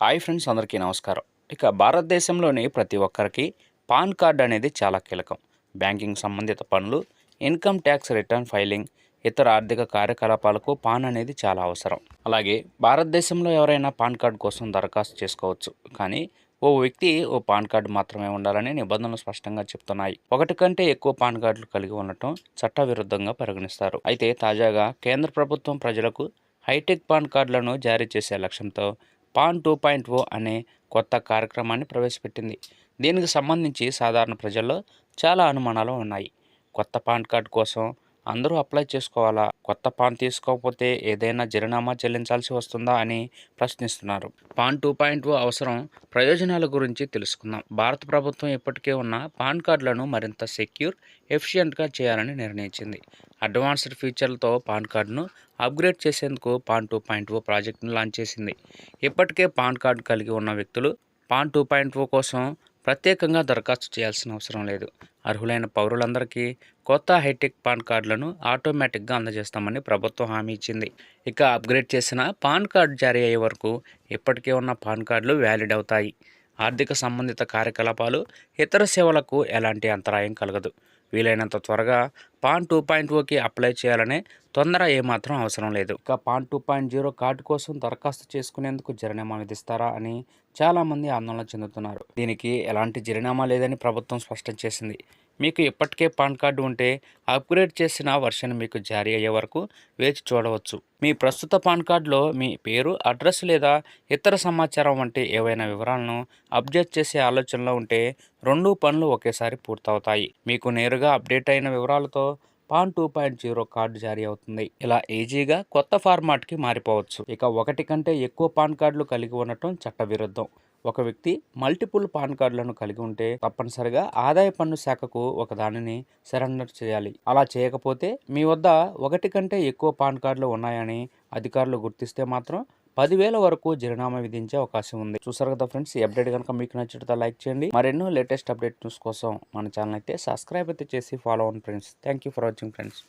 Hi friends అందరికీ నమస్కారం. ఇక భారతదేశంలోని ప్రతి ఒక్కరికి పాన్ కార్డ్ అనేది చాలా కీలకం. బ్యాంకింగ్ సంబంధిత పనులు ఇన్కమ్ ట్యాక్స్ రిటర్న్ ఫైలింగ్ ఇతర ఆర్థిక కార్యకలాపాలకు పాన్ అనేది చాలా అవసరం. అలాగే భారతదేశంలో ఎవరైనా పాన్ కార్డ్ కోసం దరఖాస్తు చేసుకోవచ్చు. కానీ ఓ వ్యక్తి ఓ పాన్ కార్డు మాత్రమే ఉండాలని నిబంధనలు స్పష్టంగా చెప్తున్నాయి. ఒకటి కంటే ఎక్కువ పాన్ కార్డులు కలిగి ఉండటం చట్టవిరుద్ధంగా పరిగణిస్తారు. అయితే తాజాగా కేంద్ర ప్రభుత్వం ప్రజలకు హైటెక్ పాన్ కార్డులను జారీ చేసే లక్ష్యంతో పాన్ టూ పాయింట్ ఓ అనే కొత్త కార్యక్రమాన్ని ప్రవేశపెట్టింది. దీనికి సంబంధించి సాధారణ ప్రజల్లో చాలా అనుమానాలు ఉన్నాయి. కొత్త పాన్ కార్డు కోసం అందరూ అప్లై చేసుకోవాలా? కొత్త పాన్ తీసుకోకపోతే ఏదైనా జరినామా చెల్లించాల్సి వస్తుందా అని ప్రశ్నిస్తున్నారు. పాన్ టూ పాయింట్ అవసరం ప్రయోజనాల గురించి తెలుసుకుందాం. భారత ప్రభుత్వం ఇప్పటికే ఉన్న పాన్ కార్డులను మరింత సెక్యూర్ ఎఫిషియెంట్గా చేయాలని నిర్ణయించింది. అడ్వాన్స్డ్ ఫీచర్లతో పాన్ కార్డును అప్గ్రేడ్ చేసేందుకు పాన్ టూ పాయింట్ ఓ ప్రాజెక్టును లాంచ్ చేసింది. ఇప్పటికే పాన్ కార్డు కలిగి ఉన్న వ్యక్తులు పాన్ టూ పాయింట్ ఓ కోసం ప్రత్యేకంగా దరఖాస్తు చేయాల్సిన అవసరం లేదు. అర్హులైన పౌరులందరికీ కొత్త హైటెక్ పాన్ కార్డులను ఆటోమేటిక్గా అందజేస్తామని ప్రభుత్వం హామీ ఇచ్చింది. ఇక అప్గ్రేడ్ చేసిన పాన్ కార్డు జారీ అయ్యే వరకు ఇప్పటికే ఉన్న పాన్ కార్డులు వ్యాలిడ్ అవుతాయి. ఆర్థిక సంబంధిత కార్యకలాపాలు ఇతర సేవలకు ఎలాంటి అంతరాయం కలగదు. వీలైనంత త్వరగా పాన్ టూ పాయింట్ ఓకి అప్లై చేయాలనే తొందర ఏమాత్రం అవసరం లేదు. ఇక PAN two point zero card కోసం దరఖాస్తు చేసుకునేందుకు జరినామా విధిస్తారా అని చాలామంది ఆందోళన చెందుతున్నారు. దీనికి ఎలాంటి జరినామా లేదని ప్రభుత్వం స్పష్టం చేసింది. మీకు ఇప్పటికే పాన్ కార్డు ఉంటే అప్గ్రేడ్ చేసిన వర్షన్ మీకు జారీ అయ్యే వరకు వేచి చూడవచ్చు. మీ ప్రస్తుత పాన్ కార్డులో మీ పేరు అడ్రస్ లేదా ఇతర సమాచారం వంటి ఏవైనా వివరాలను అప్డేట్ చేసే ఆలోచనలో ఉంటే రెండు పనులు ఒకేసారి పూర్తవుతాయి. మీకు నేరుగా అప్డేట్ అయిన వివరాలతో PAN two point zero card జారీ అవుతుంది. ఇలా ఈజీగా కొత్త ఫార్మాట్కి మారిపోవచ్చు. ఇక ఒకటి కంటే ఎక్కువ పాన్ కార్డులు కలిగి ఉండటం చట్టవిరుద్ధం. ఒక వ్యక్తి మల్టిపుల్ పాన్ కార్డులను కలిగి ఉంటే తప్పనిసరిగా ఆదాయ పన్ను శాఖకు ఒక దానిని సరెండర్ చేయాలి. అలా చేయకపోతే మీ వద్ద ఒకటి కంటే ఎక్కువ పాన్ కార్డులు ఉన్నాయని అధికారులు గుర్తిస్తే మాత్రం పదివేల వరకు జరినామా విధించే అవకాశం ఉంది. చూసారు కదా ఫ్రెండ్స్ ఈ అప్డేట్ కనుక మీకు నచ్చితే లైక్ చేయండి. మరెన్నో లేటెస్ట్ అప్డేట్ న్యూస్ కోసం మన ఛానల్ అయితే సబ్స్క్రైబ్ అయితే చేసి ఫాలో అవ్వండి friends. Thank you for watching friends